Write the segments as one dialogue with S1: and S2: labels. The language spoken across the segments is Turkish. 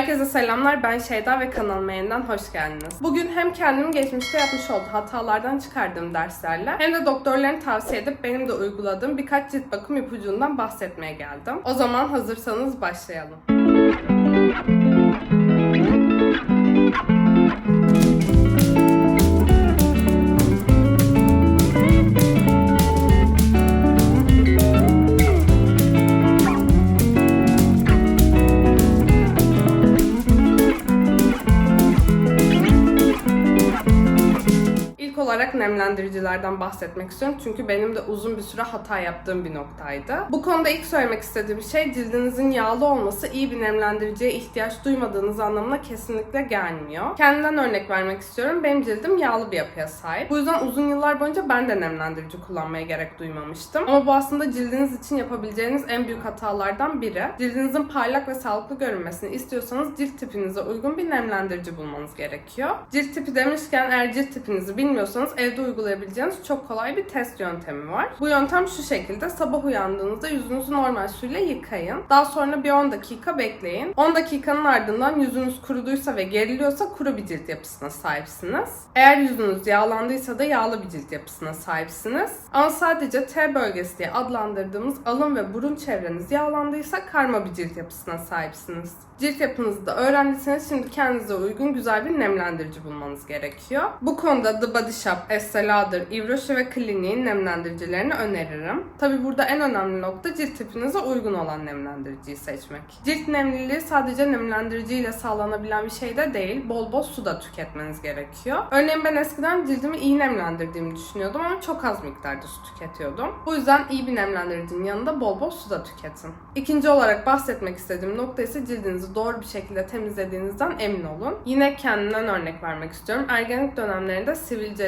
S1: Herkese selamlar. Ben Şeyda ve kanalıma yeniden hoş geldiniz. Bugün hem kendim geçmişte yapmış olduğu hatalardan çıkardığım derslerle hem de doktorların tavsiye edip benim de uyguladığım birkaç cilt bakım ipucundan bahsetmeye geldim. O zaman hazırsanız başlayalım. Olarak nemlendiricilerden bahsetmek istiyorum. Çünkü benim de uzun bir süre hata yaptığım bir noktaydı. Bu konuda ilk söylemek istediğim şey cildinizin yağlı olması iyi bir nemlendiriciye ihtiyaç duymadığınız anlamına kesinlikle gelmiyor. Kendimden örnek vermek istiyorum. Benim cildim yağlı bir yapıya sahip. Bu yüzden uzun yıllar boyunca ben de nemlendirici kullanmaya gerek duymamıştım. Ama bu aslında cildiniz için yapabileceğiniz en büyük hatalardan biri. Cildinizin parlak ve sağlıklı görünmesini istiyorsanız cilt tipinize uygun bir nemlendirici bulmanız gerekiyor. Cilt tipi demişken eğer cilt tipinizi bilmiyorsanız evde uygulayabileceğiniz çok kolay bir test yöntemi var. Bu yöntem şu şekilde sabah uyandığınızda yüzünüzü normal suyla yıkayın. Daha sonra bir 10 dakika bekleyin. 10 dakikanın ardından yüzünüz kuruduysa ve geriliyorsa kuru bir cilt yapısına sahipsiniz. Eğer yüzünüz yağlandıysa da yağlı bir cilt yapısına sahipsiniz. Ama sadece T bölgesi diye adlandırdığımız alın ve burun çevreniz yağlandıysa karma bir cilt yapısına sahipsiniz. Cilt yapınızı da öğrendiyseniz şimdi kendinize uygun güzel bir nemlendirici bulmanız gerekiyor. Bu konuda The Body Lauder, Yves Rocher ve Clinique'in nemlendiricilerini öneririm. Tabi burada en önemli nokta cilt tipinize uygun olan nemlendiriciyi seçmek. Cilt nemliliği sadece nemlendiriciyle sağlanabilen bir şey de değil. Bol bol su da tüketmeniz gerekiyor. Örneğin ben eskiden cildimi iyi nemlendirdiğimi düşünüyordum ama çok az miktarda su tüketiyordum. Bu yüzden iyi bir nemlendiricinin yanında bol bol su da tüketin. İkinci olarak bahsetmek istediğim nokta ise cildinizi doğru bir şekilde temizlediğinizden emin olun. Yine kendimden örnek vermek istiyorum. Ergenlik dönemlerinde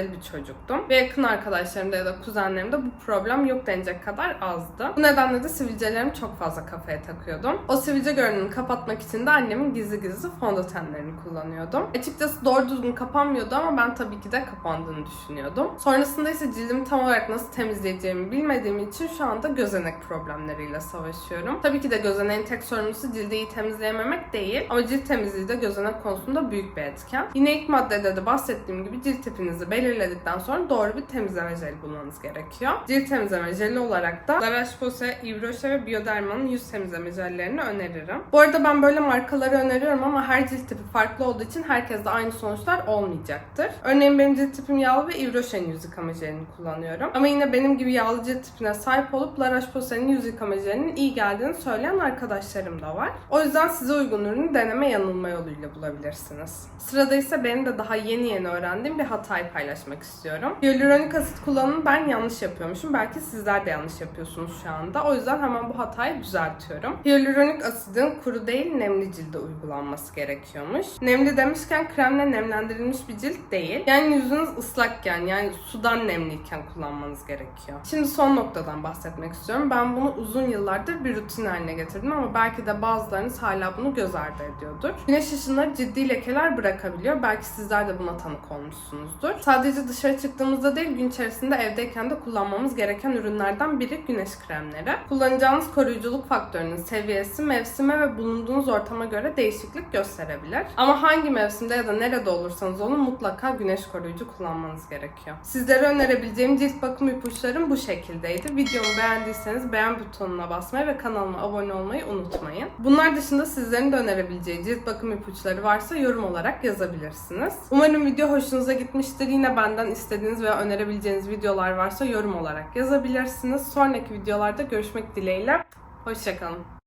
S1: sivilceli bir çocuktum. Ve yakın arkadaşlarımda ya da kuzenlerimde bu problem yok denecek kadar azdı. Bu nedenle de sivilcelerimi çok fazla kafaya takıyordum. O sivilce görünümünü kapatmak için de annemin gizli gizli fondötenlerini kullanıyordum. Açıkçası doğru düzgün kapanmıyordu ama ben tabii ki de kapandığını düşünüyordum. Sonrasında ise cildimi tam olarak nasıl temizleyeceğimi bilmediğim için şu anda gözenek problemleriyle savaşıyorum. Tabii ki de gözeneğin tek sorumlusu cildi iyi temizleyememek değil ama cilt temizliği de gözenek konusunda büyük bir etken. Yine ilk maddede de bahsettiğim gibi cilt tipinizi belirledikten sonra doğru bir temizleme jeli bulmanız gerekiyor. Cilt temizleme jeli olarak da La Roche-Posay, Yves Rocher ve Bioderma'nın yüz temizleme jellerini öneririm. Bu arada ben böyle markaları öneriyorum ama her cilt tipi farklı olduğu için herkeste aynı sonuçlar olmayacaktır. Örneğin benim cilt tipim yağlı ve Yves Rocher'in yüz yıkama jelini kullanıyorum. Ama yine benim gibi yağlı cilt tipine sahip olup La Roche-Posay'ın yüz yıkama jelinin iyi geldiğini söyleyen arkadaşlarım da var. O yüzden size uygun ürünü deneme yanılma yoluyla bulabilirsiniz. Sırada ise benim de daha yeni yeni öğrendiğim bir hatayı paylaşmak istiyorum. Hyaluronik asit kullanımı ben yanlış yapıyormuşum. Belki sizler de yanlış yapıyorsunuz şu anda. O yüzden hemen bu hatayı düzeltiyorum. Hyaluronik asidin kuru değil nemli cilde uygulanması gerekiyormuş. Nemli demişken kremle nemlendirilmiş bir cilt değil. Yani yüzünüz ıslakken yani sudan nemliyken kullanmanız gerekiyor. Şimdi son noktadan bahsetmek istiyorum. Ben bunu uzun yıllardır bir rutin haline getirdim ama belki de bazılarınız hala bunu göz ardı ediyordur. Güneş ışınları ciddi lekeler bırakabiliyor. Belki sizler de buna tanık olmuşsunuzdur. Sadece dışarı çıktığımızda değil gün içerisinde evdeyken de kullanmamız gereken ürünlerden biri güneş kremleri. Kullanacağınız koruyuculuk faktörünün seviyesi mevsime ve bulunduğunuz ortama göre değişiklik gösterebilir. Ama hangi mevsimde ya da nerede olursanız olun mutlaka güneş koruyucu kullanmanız gerekiyor. Sizlere önerebileceğim cilt bakım ipuçlarım bu şekildeydi. Videomu beğendiyseniz beğen butonuna basmayı ve kanalıma abone olmayı unutmayın. Bunlar dışında sizlerin de önerebileceği cilt bakım ipuçları varsa yorum olarak yazabilirsiniz. Umarım video hoşunuza gitmiştir. Yine benden istediğiniz veya önerebileceğiniz videolar varsa yorum olarak yazabilirsiniz. Sonraki videolarda görüşmek dileğiyle. Hoşçakalın.